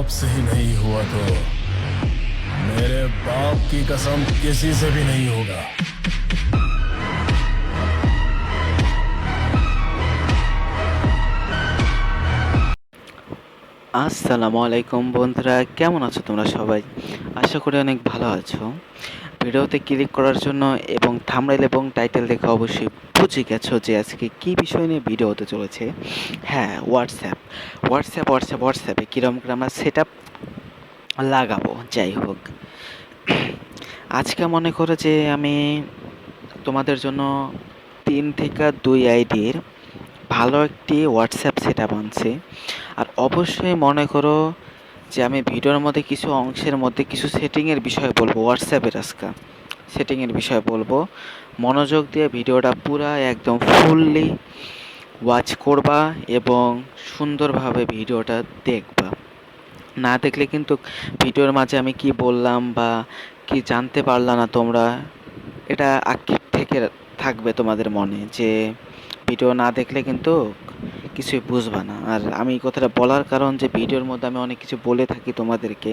से ही नहीं हुआ तो मेरे बाप की कसम किसी से भी नहीं होगा আসসালামু আলাইকুম বন্ধুরা কেমন আছো তোমরা সবাই আশা করি অনেক ভালো আছো ভিডিওতে ক্লিক করার জন্য এবং থামরাইল এবং টাইটেল দেখে অবশ্যই বুঝে গেছো যে আজকে কী বিষয় নিয়ে ভিডিও হতে চলেছে। হ্যাঁ হোয়াটসঅ্যাপ হোয়াটসঅ্যাপ হোয়াটসঅ্যাপ হোয়াটসঅ্যাপে কীরকম করে আমরা সেট লাগাবো, যাই হোক। আজকে মনে করো যে আমি তোমাদের জন্য তিন থেকে দুই আইডির ভালো একটি হোয়াটসঅ্যাপ সেট আপ আনছি। আর অবশ্যই মনে করো যে আমি ভিডিওর মধ্যে কিছু অংশের মধ্যে কিছু সেটিংয়ের বিষয়ে বলব হোয়াটসঅ্যাপের আজকে সেটিংয়ের বিষয়ে বলব। মনোযোগ দিয়ে ভিডিওটা পুরা একদম ফুললি ওয়াচ করবা এবং সুন্দরভাবে ভিডিওটা দেখবা। না দেখলে কিন্তু ভিডিওর মাঝে আমি কি বললাম বা কি জানতে পারলা না তোমরা, এটা আক্ষেপ থেকে থাকবে তোমাদের মনে যে ভিডিও না দেখলে কিন্তু কিছুই বুঝবা না। আর আমি কথাটা বলার কারণ যে ভিডিওর মধ্যে আমি অনেক কিছু বলে থাকি তোমাদেরকে।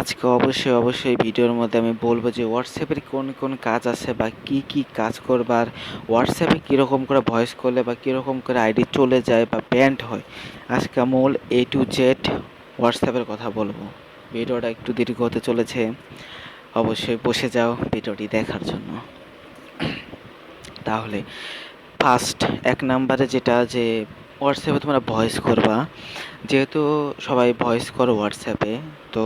আজকে অবশ্যই অবশ্যই ভিডিওর মধ্যে আমি বলব যে হোয়াটসঅ্যাপের কোন কোন কাজ আছে বা কি কি কাজ করবার হোয়াটসঅ্যাপে কীরকম করে ভয়েস করলে বা কীরকম করে আইডি চলে যায় বা ব্যান্ড হয় আজকে মূল এ টু জেড হোয়াটসঅ্যাপের কথা বলব। ভিডিওটা একটু দীর্ঘ হতে চলেছে, অবশ্যই বসে যাও ভিডিওটি দেখার জন্য। তাহলে ফার্স্ট এক নাম্বারে যেটা যে হোয়াটসঅ্যাপে তোমরা ভয়েস করবা, যেহেতু সবাই ভয়েস করো হোয়াটসঅ্যাপে তো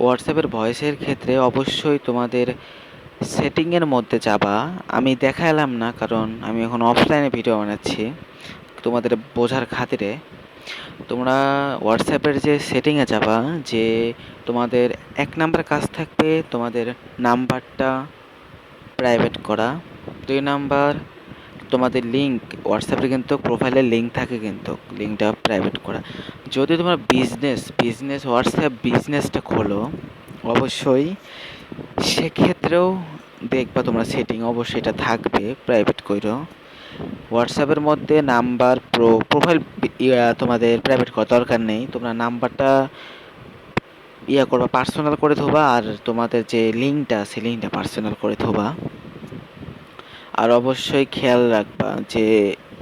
হোয়াটসঅ্যাপের ভয়েসের ক্ষেত্রে অবশ্যই তোমাদের সেটিংয়ের মধ্যে যাবা। আমি দেখালাম না, কারণ আমি এখন অফলাইনে ভিডিও বানাচ্ছি তোমাদের বোঝার খাতিরে। তোমরা হোয়াটসঅ্যাপের যে সেটিংয়ে যাবা, যে তোমাদের এক নাম্বার কাজ থাকবে তোমাদের নাম্বারটা প্রাইভেট করা। দুই নাম্বার তোমাদের লিঙ্ক হোয়াটসঅ্যাপে কিন্তু প্রোফাইলের লিঙ্ক থাকে কিন্তু লিঙ্কটা প্রাইভেট করা। যদি তোমার বিজনেস বিজনেস হোয়াটসঅ্যাপ বিজনেসটা খোলো, অবশ্যই সেক্ষেত্রেও দেখবা তোমরা সেটিং অবশ্যই এটা থাকবে প্রাইভেট করো হোয়াটসঅ্যাপের মধ্যে নাম্বার প্রো প্রোফাইল তোমাদের প্রাইভেট করার দরকার নেই। তোমরা নাম্বারটা ইয়া করবা পার্সোনাল করে ধোবা, আর তোমাদের যে লিঙ্কটা আছে লিঙ্কটা পার্সোনাল করে ধোবা। আর অবশ্যই খেয়াল রাখবা যে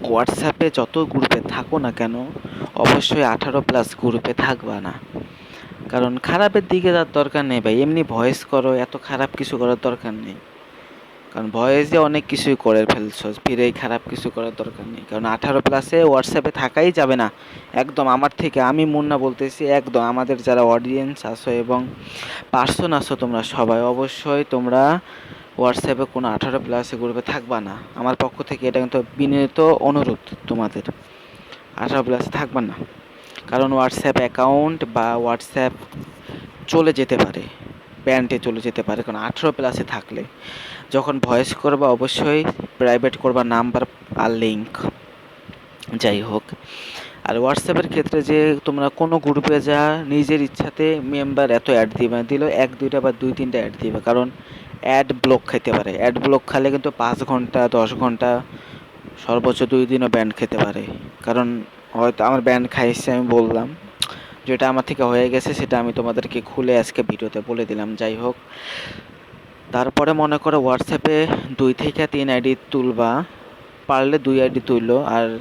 হোয়াটসঅ্যাপে যত গ্রুপে থাকো না কেন, অবশ্যই আঠারো প্লাস গ্রুপে থাকবা না। কারণ খারাপের দিকে তার দরকার নেই ভাই, এমনি ভয়েস করো, এত খারাপ কিছু করার দরকার নেই। কারণ ভয়েসে অনেক কিছুই করে ফেলছো, ফিরেই খারাপ কিছু করার দরকার নেই। কারণ আঠারো প্লাসে হোয়াটসঅ্যাপে থাকাই যাবে না। একদম আমার থেকে, আমি মুন্না বলতেছি, একদম আমাদের যারা অডিয়েন্স আছো এবং পার্সন আছো তোমরা সবাই, অবশ্যই তোমরা হোয়াটসঅ্যাপে কোনো আঠারো প্লাসে গ্রুপে থাকবা না। আমার পক্ষ থেকে এটা কিন্তু বিনীত অনুরোধ তোমাদের। আঠারো প্লাসে থাকবা না। কারণ হোয়াটসঅ্যাপ অ্যাকাউন্ট বা হোয়াটসঅ্যাপ চলে যেতে পারে। ব্যান্ডে চলে যেতে পারে। কারণ আঠেরো প্লাসে থাকলে যখন ভয়েস করবা অবশ্যই প্রাইভেট করবা নাম্বার আর লিঙ্ক যাই হোক। আর হোয়াটসঅ্যাপের ক্ষেত্রে যে তোমরা কোনো গ্রুপে যা নিজের ইচ্ছাতে মেম্বার এত অ্যাড দিবে দিল এক, দুইটা বা দুই, তিনটা অ্যাড দিবে। কারণ অ্যাড ব্লক খেতে পারে। অ্যাড ব্লক খালে কিন্তু পাঁচ ঘণ্টা, দশ ঘণ্টা, সর্বোচ্চ দুই দিনও ব্যান্ড খেতে পারে। কারণ হয়তো আমার ব্যান্ড খাইছে, আমি বললাম। যেটা আমার থেকে হয়ে গেছে, সেটা আমি তোমাদেরকে খুলে আজকে ভিডিওতে বলে দিলাম। যাই হোক, তারপরে মনে করো হোয়াটসঅ্যাপে দুই থেকে তিন আইডি তুলবা। পারলে দুই আইডি তুললো আর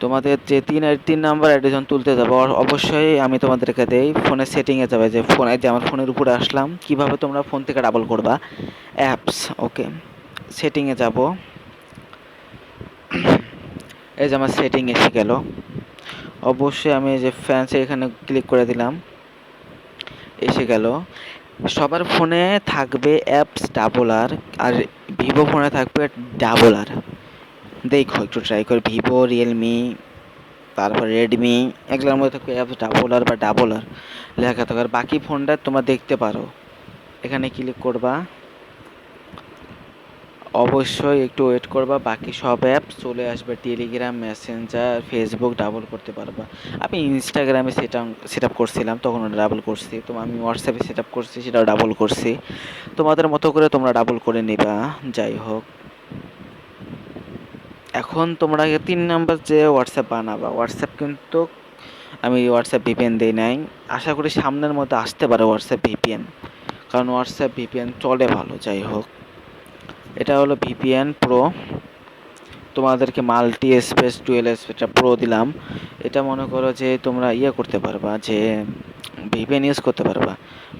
তোমাদের যে তিন তিন নাম্বার যখন তুলতে যাব অবশ্যই আমি তোমাদেরকে দেই ফোনের সেটিংয়ে যাবে যে ফোনে যে আমার ফোনের উপরে আসলাম, কীভাবে তোমরা ফোন থেকে ডাবল করবা? অ্যাপস ওকে সেটিংয়ে যাব। এই যে আমার সেটিং এসে গেল। অবশ্যই আমি যে ফ্যান্সে এখানে ক্লিক করে দিলাম। এসে গেল। সবার ফোনে থাকবে অ্যাপস ডাবল আর আর ভিভো ফোনে থাকবে ডাবল আর দেখো, একটু ট্রাই করে ভিভো রিয়েলমি তারপর রেডমি এগুলোর মধ্যে অ্যাপস ডাবল আর বা ডাবল আর লেখা থাকবে আর বাকি ফোনটা তোমরা দেখতে পারো। এখানে ক্লিক করবা। অবশ্যই একটু ওয়েট করবা। বাকি সব অ্যাপ চলে আসবে। টেলিগ্রাম মেসেঞ্জার ফেসবুক ডাবল করতে পারবা। আমি ইনস্টাগ্রামে সেটা সেট আপ করছিলাম, তখন ওটা ডাবল করছি। তো আমি হোয়াটসঅ্যাপে সেট আপ করছি, সেটাও ডাবল করছি। তোমাদের মতো করে তোমরা ডাবল করে নিবা। যাই হোক। এখন তোমরা তিন নাম্বার যে হোয়াটসঅ্যাপ বানাবা হোয়াটসঅ্যাপ কিন্তু আমি হোয়াটসঅ্যাপ ভিপিএন দিই নাই। আশা করি সামনের মধ্যে আসতে পারে হোয়াটসঅ্যাপ ভিপিএন কারণ হোয়াটসঅ্যাপ ভিপিএন চলে ভালো, যাই হোক। এটা হলো ভিপিএন প্রো তোমাদেরকে মাল্টি স্পেস ডুয়েল স্পেসটা প্রো দিলাম। এটা মনে করো যে তোমরা ইয়ে করতে পারবা, যে ভিপিএন ইউজ করতে পারবা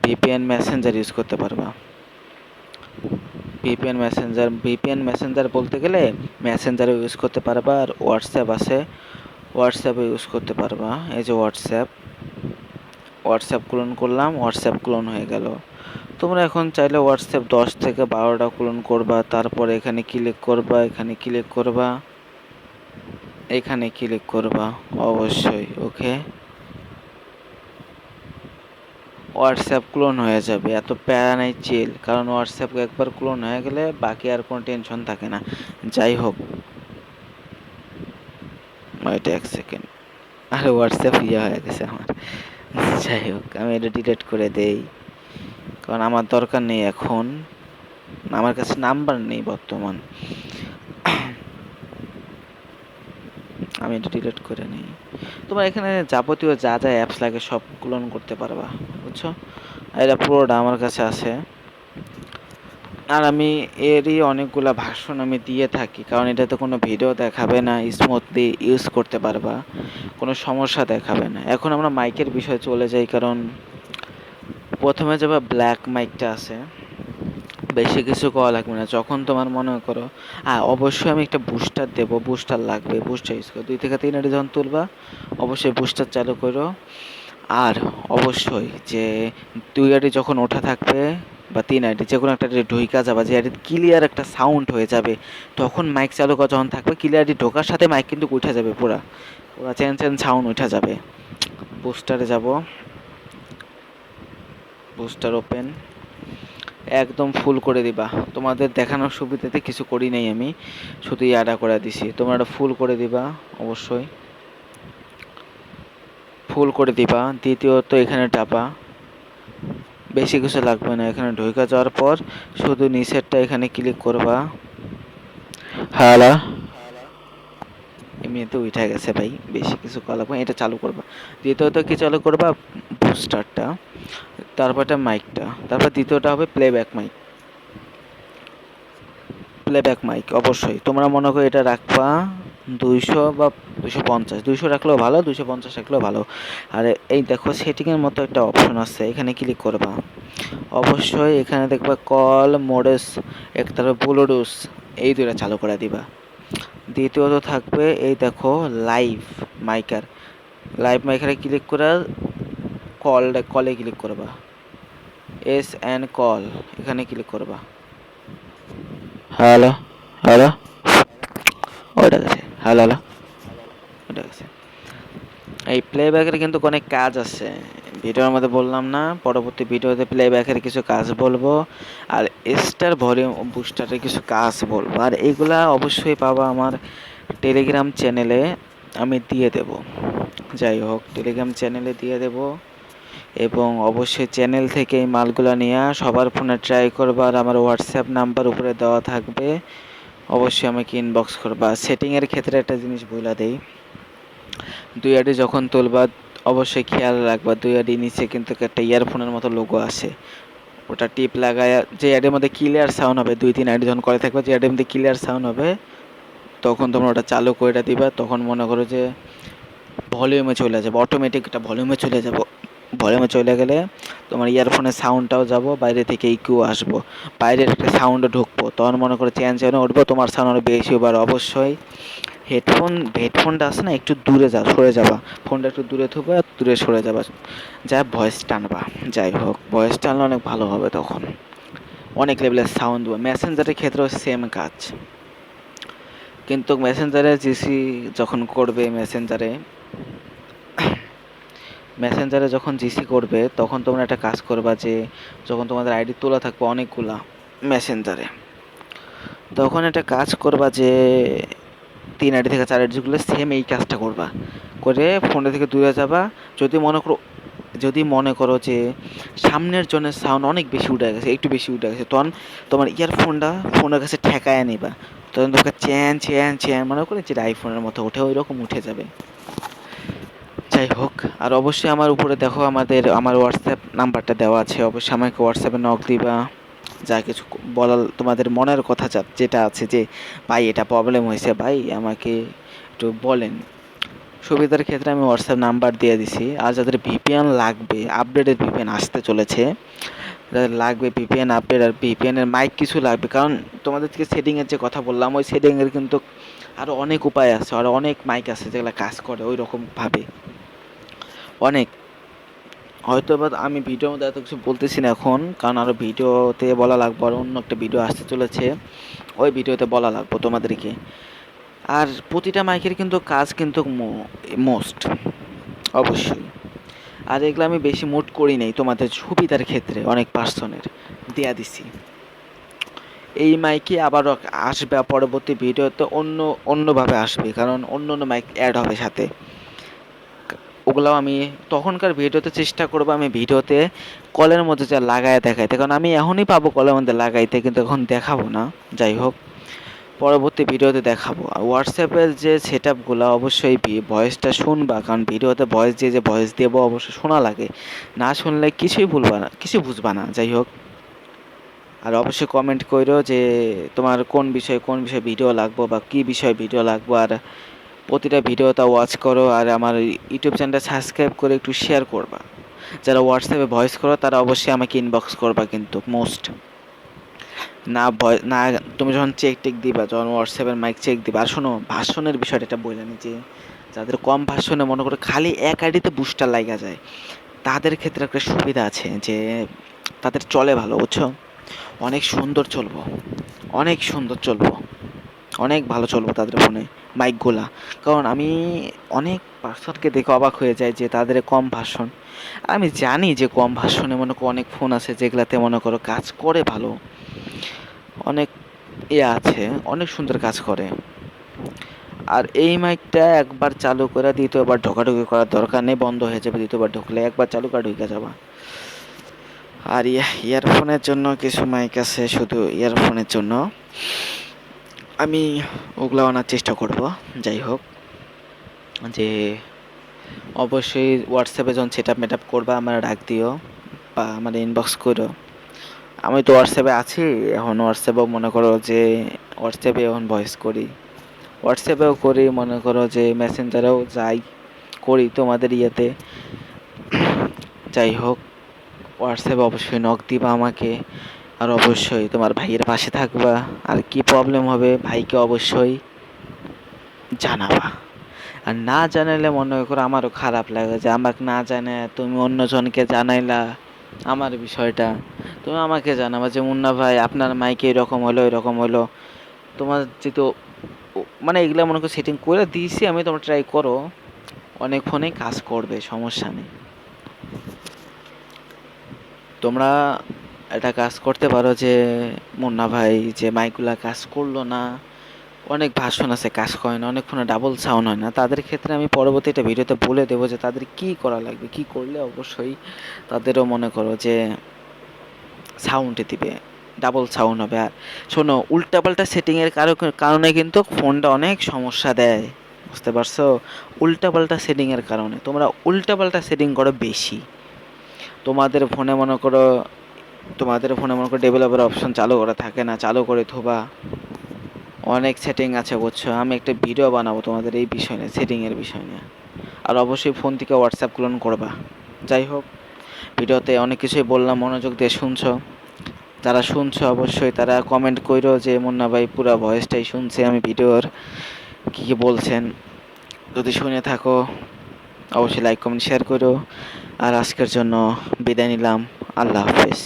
ভিপিএন মেসেঞ্জার ইউজ করতে পারবা। ভিপিএন মেসেঞ্জার ভিপিএন মেসেঞ্জার বলতে গেলে মেসেঞ্জারও ইউজ করতে পারবা আর হোয়াটসঅ্যাপ আছে। হোয়াটসঅ্যাপও ইউজ করতে পারবা। এই যে হোয়াটসঅ্যাপ হোয়াটসঅ্যাপ ক্লোন করলাম হোয়াটসঅ্যাপ ক্লোন হয়ে গেল। তোমরা এখন চাইলে হোয়াটসঅ্যাপ দশ থেকে বারোটা ক্লোন করবা, তারপরে এখানে ক্লিক করবা, এখানে ক্লিক করবা, এখানে ক্লিক করবা, অবশ্যই ওকে হোয়াটসঅ্যাপ ক্লোন হয়ে যাবে, এত প্যারা নাই চিল কারণ হোয়াটসঅ্যাপ একবার ক্লোন হয়ে গেলে বাকি আর কোনো টেনশন থাকে না। যাই হোক। ওইটা এক সেকেন্ড আরে হোয়াটসঅ্যাপ ইয়ে হয়ে গেছে আমার। যাই হোক, আমি এটা ডিলিট করে দেই। কারণ আমার দরকার নেই এখন। আমার কাছে নাম্বার নেই বর্তমান। আমি এটা ডিলিট করে নিই। তোমার এখানে যাবতীয় যা যা অ্যাপস লাগে সব ক্লোন করতে পারবা। বুঝছ? এটা পুরোটা আমার কাছে আছে। আর আমি এরই অনেকগুলা ভাষণ আমি দিয়ে থাকি, কারণ এটাতে কোনো ভিডিও দেখাবে না স্মুথলি ইউজ করতে পারবা, কোনো সমস্যা দেখাবে না। এখন আমরা মাইকের বিষয়ে চলে যাই, কারণ প্রথমে যাবে ব্ল্যাক মাইকটা আছে, বেশি কিছু করা লাগবে না। যখন তোমার মনে করো হ্যাঁ অবশ্যই আমি একটা বুস্টার দেবো বুস্টার লাগবে বুস্টার ইউজ করো দুই থেকে তিন আইডি যখন তুলবা, অবশ্যই বুস্টার চালু করো। আর অবশ্যই যে দুই আইডি যখন ওঠা থাকবে বা তিন আইডি যে কোনো একটা ঢুইকা যাবে, যে আইডি ক্লিয়ার একটা সাউন্ড হয়ে যাবে, তখন মাইক চালু করা যখন থাকবে ক্লিয়ারটি ঢোকার সাথে মাইক কিন্তু উঠে যাবে পুরা। পুরা চেন চেন সাউন্ড উঠে যাবে। বুস্টারে যাব। বুস্টার ওপেন একদম ফুল করে দিবা। তোমাদের দেখানোর সুবিধাতে কিছু করি নাই আমি। শুধু ইয়াডা করে দিছি। তোমরা ফুল করে দিবা, অবশ্যই। ফুল করে দিবা। দ্বিতীয়ত এখানে টাপা বেশি কিছু লাগবে না। এখানে ঢুকে যাওয়ার পর শুধু নিচেরটা এখানে ক্লিক করবা। হ্যালো এমনিতে উঠে গেছে ভাই। বেশি কিছু করা লাগবে এটা চালু করবা। দ্বিতীয়ত কি চালু করবা? বুস্টারটা তারপরটা মাইকটা। তারপর দ্বিতীয়টা হবে প্লেব্যাক মাইক প্লেব্যাক মাইক অবশ্যই। তোমরা মনে করো এটা রাখবা। দুইশো বা দুশো পঞ্চাশ। দুইশো রাখলেও ভালো দুশো পঞ্চাশ রাখলেও ভালো। আর এই দেখো সেটিংয়ের মতো একটা অপশন আছে, এখানে ক্লিক করবা। অবশ্যই এখানে দেখবা কল মোডেস এক তারপর ব্লুটুথ এই দুইটা চালু করে দিবা। দ্বিতীয়ত থাকবে এই দেখো লাইভ মাইকার লাইভ মাইকারে ক্লিক করে কল কলে ক্লিক করবা। এস অ্যান্ড কল এখানে ক্লিক করবা। হ্যালো হ্যালো হ্যালো হ্যালো ওইটা গেছে এই প্লেব্যাকের কিন্তু অনেক কাজ আছে। ভিডিওর মধ্যে বললাম না, পরবর্তী ভিডিওতে প্লেব্যাকের কিছু কাজ বলব, আর স্টার ভলিউম বুস্টারের কিছু কাজ বলব। আর এগুলা অবশ্যই পাবা আমার টেলিগ্রাম চ্যানেলে আমি দিয়ে দেব। যাই হোক টেলিগ্রাম চ্যানেলে দিয়ে দেব। এবং অবশ্যই চ্যানেল থেকে এই মালগুলো নিয়ে সবার ফোনে ট্রাই করবার আমার হোয়াটসঅ্যাপ নাম্বার উপরে দেওয়া থাকবে। অবশ্যই আমাকে ইনবক্স করবা সেটিংয়ের ক্ষেত্রে একটা জিনিস বলে দেই। দুই আইডি যখন তুলবা, অবশ্যই খেয়াল রাখবা, দুই আইডি নিচে কিন্তু একটা ইয়ারফোনের মতো লোগো আসে ওটা টিপ লাগায়, যে অ্যাডের মধ্যে ক্লিয়ার সাউন্ড হবে, দুই তিন আইডি যখন করে থাকবে, যে অ্যাডের মধ্যে ক্লিয়ার সাউন্ড হবে, তখন তোমরা ওটা চালু করে দিবা। তখন মনে করো যে ভলিউমে চলে যাবে অটোমেটিক একটা ভলিউমে চলে যাব। ভলিউমে চলে গেলে তোমার ইয়ারফোনের সাউন্ডটাও যাব, বাইরে থেকে ইকিউ আসব। বাইরের একটা সাউন্ডও ঢুকবো। তখন মনে করে চেন চেন উঠবো, তোমার সাউন্ড আরও বেশি হবে আর অবশ্যই। হেডফোন হেডফোনটা আছে না, একটু দূরে যা, সরে যাবা। ফোনটা একটু দূরে থুবে আর দূরে সরে যাবা। যা ভয়েস টানবা, যাই হোক ভয়েস টানলে অনেক ভালো হবে তখন। অনেক লেভেলের সাউন্ড দেবো। মেসেঞ্জারের ক্ষেত্রেও সেম কাজ। কিন্তু মেসেঞ্জারে জিসি যখন করবে মেসেঞ্জারে মেসেঞ্জারে যখন জিসি করবে, তখন তোমরা একটা কাজ করবা যে, যখন তোমাদের আইডি তোলা থাকবে অনেকগুলা মেসেঞ্জারে তখন একটা কাজ করবা যে, তিন আইডি থেকে চার আইডিগুলো সেম এই কাজটা করবা। করে ফোনটা থেকে দূরে যাবা। যদি মনে করো, যদি মনে করো যে, সামনের জনের সাউন্ড অনেক বেশি উঠে গেছে, একটু বেশি উঠে গেছে, তখন তোমার ইয়ারফোনটা ফোনের কাছে ঠেকায় নিবা। তখন তোমাকে চ্যান চ্যান চ্যান, মনে করে যেটা আইফোনের মতো উঠে ওই রকম উঠে যাবে। যাই হোক, আর অবশ্যই আমার উপরে দেখো আমাদের, আমার হোয়াটসঅ্যাপ নাম্বারটা দেওয়া আছে। অবশ্যই আমাকে হোয়াটসঅ্যাপে নক দিবা। যা কিছু বলার তোমাদের মনের কথা যেটা আছে যে, ভাই, এটা প্রবলেম হয়েছে, ভাই, আমাকে একটু বলেন। সুবিধার ক্ষেত্রে আমি হোয়াটসঅ্যাপ নাম্বার দিয়ে দিছি। আর যাদের ভিপিএন লাগবে আপডেটেড ভিপিএন আসতে চলেছে, যাদের লাগবে ভিপিএন আপডেট আর ভিপিএনের মাইক কিছু লাগবে, কারণ তোমাদেরকে সেটিংয়ের যে কথা বললাম, ওই সেটিংয়ের কিন্তু আরও অনেক উপায় আছে আরও অনেক মাইক আছে যেগুলো কাজ করে ওই রকমভাবে অনেক। হয়তো বা আমি ভিডিওর মধ্যে এত কিছু বলতেছি না এখন, কারণ আরও ভিডিওতে বলা লাগবে, আর অন্য একটা ভিডিও আসতে চলেছে। ওই ভিডিওতে বলা লাগবে তোমাদেরকে। আর প্রতিটা মাইকের কিন্তু কাজ কিন্তু মোস্ট অবশ্যই। আর এগুলো আমি বেশি মোট করি নাই তোমাদের সুবিধার ক্ষেত্রে, অনেক পার্সনের দেয়া দিছি। এই মাইকে আবারও আসবে পরবর্তী ভিডিওতে অন্য, অন্যভাবে আসবে, কারণ অন্য অন্য মাইক অ্যাড হবে সাথে। ওগুলাও আমি তখনকার ভিডিওতে চেষ্টা করব আমি ভিডিওতে কলের মধ্যে যা লাগায় দেখাইতে। কারণ আমি এখনই পাবো কলের মধ্যে লাগাইতে, কিন্তু এখন দেখাবো না। যাই হোক, পরবর্তী ভিডিওতে দেখাবো। আর হোয়াটসঅ্যাপের যে সেট আপগুলো অবশ্যই ভয়েসটা শুনবা। কারণ ভিডিওতে ভয়েস দিয়ে যে ভয়েস দেবো, অবশ্যই শোনা লাগে। না শুনলে কিছুই ভুলবা না, কিছুই বুঝবা না। যাই হোক, আর অবশ্যই কমেন্ট করো যে তোমার কোন বিষয়ে কোন বিষয়ে ভিডিও লাগবো বা কী বিষয়ে ভিডিও লাগবো। আর প্রতিটা ভিডিওটা ওয়াচ করো আর আমার ইউটিউব চ্যানেলটা সাবস্ক্রাইব করে একটু শেয়ার করবা। যারা হোয়াটসঅ্যাপে ভয়েস করো, তারা অবশ্যই আমাকে ইনবক্স করবা কিন্তু মোস্ট না ভয় না, তুমি যখন চেক টেক দিবা, যখন হোয়াটসঅ্যাপের মাইক চেক দিবা, আর শোনো, ভাষণের বিষয়টা এটা বললাম যে, যাদের কম ভাষণে মনে করো খালি এক আইডিতে বুস্টার লাগা যায়, তাদের ক্ষেত্রে একটা সুবিধা আছে যে, তাদের চলে ভালো, বুঝছ? অনেক সুন্দর চলবো। অনেক সুন্দর চলবো। অনেক ভালো চলবো তাদের ফোনে মাইকগুলা কারণ আমি অনেক পার্সনকে দেখে অবাক হয়ে যায় যে তাদের কম ভাষণ আমি জানি যে কম ভাষণে মনে করো অনেক ফোন আছে যেগুলাতে মনে করো কাজ করে ভালো। অনেক ইয়ে আছে, অনেক সুন্দর কাজ করে। আর এই মাইকটা একবার চালু করে, দ্বিতীয়বার ঢোকাঢুকি করার দরকার নেই, বন্ধ হয়ে যাবে, দ্বিতীয়বার ঢুকলে একবার চালু করে ঢুকে যাবা। আর ইয়ারফোনের জন্য কিছু মাইক আছে শুধু ইয়ারফোনের জন্য। আমি ওগুলো আনার চেষ্টা করব, যাই হোক। যে অবশ্যই হোয়াটসঅ্যাপে যখন সেট আপ মেট আপ করবা, আমার ডাক দিও বা আমার ইনবক্স করো। আমি তো হোয়াটসঅ্যাপে আছি, এখন হোয়াটসঅ্যাপেও মনে করো যে হোয়াটসঅ্যাপে এখন ভয়েস করি। হোয়াটসঅ্যাপেও করি, মনে করো যে মেসেঞ্জারেও যাই, করি তোমাদের ইয়েতে। যাই হোক হোয়াটসঅ্যাপে অবশ্যই নক দিবা আমাকে। আর অবশ্যই তোমার ভাইয়ের পাশে থাকবা। আর কি প্রবলেম হবে, ভাইকে অবশ্যই জানাবা। আর না জানাইলে মনে করো আমারও খারাপ লাগে যে আমাকে না জানে তুমি অন্যজনকে জানাইলা আমার বিষয়টা। তুমি আমাকে জানাবা যে, মুন্না ভাই, আপনার মাইকে এরকম হলো এরকম হলো। তোমার যেহেতু মানে এগুলো মনে করো সেটিং করে দিয়েছি, আমি তোমরা ট্রাই করো। অনেক ফোনেই কাজ করবে, সমস্যা নেই। তোমরা একটা কাজ করতে পারো যে, মুন্না ভাই, যে মাইকগুলা কাজ করল না, অনেক ভাষণ আছে, কাজ করে না অনেক ফোনে ডাবল সাউন্ড হয় না। তাদের ক্ষেত্রে আমি পরবর্তী একটা ভিডিওতে বলে দেবো যে, তাদের কি করা লাগবে, কি করলে অবশ্যই তাদেরও মনে করো যে সাউন্ডে দিবে ডাবল সাউন্ড হবে। আর শোনো, উল্টাপাল্টা সেটিংয়ের কারো- কারণে কিন্তু ফোনটা অনেক সমস্যা দেয়, বুঝতে পারছ? উল্টাপাল্টা সেটিংয়ের কারণে। তোমরা উল্টাপাল্টা সেটিং করো বেশি। তোমাদের ফোনে মনে করো তোমাদের ফোনে মনে করো ডেভেলপার অপশন চালু করা থাকে না, চালু করে থোবা। অনেক সেটিং আছে বুঝছ, আমি একটা ভিডিও বানাবো তোমাদের এই বিষয় নিয়ে সেটিংয়ের বিষয় নিয়ে। আর অবশ্যই ফোন থেকে হোয়াটসঅ্যাপ ক্লোন করবা। যাই হোক ভিডিওতে অনেক কিছুই বললাম, মনোযোগ দিয়ে শুনছো। যারা শুনছো অবশ্যই তারা কমেন্ট করো যে, মুন্না ভাই পুরো ভয়েসটাই শুনছে আমি ভিডিওর, কী কী বলছেন। যদি শুনে থাকো, অবশ্যই লাইক কমেন্ট শেয়ার করো আর আজকের জন্য বিদায় নিলাম, আল্লাহ হাফেজ।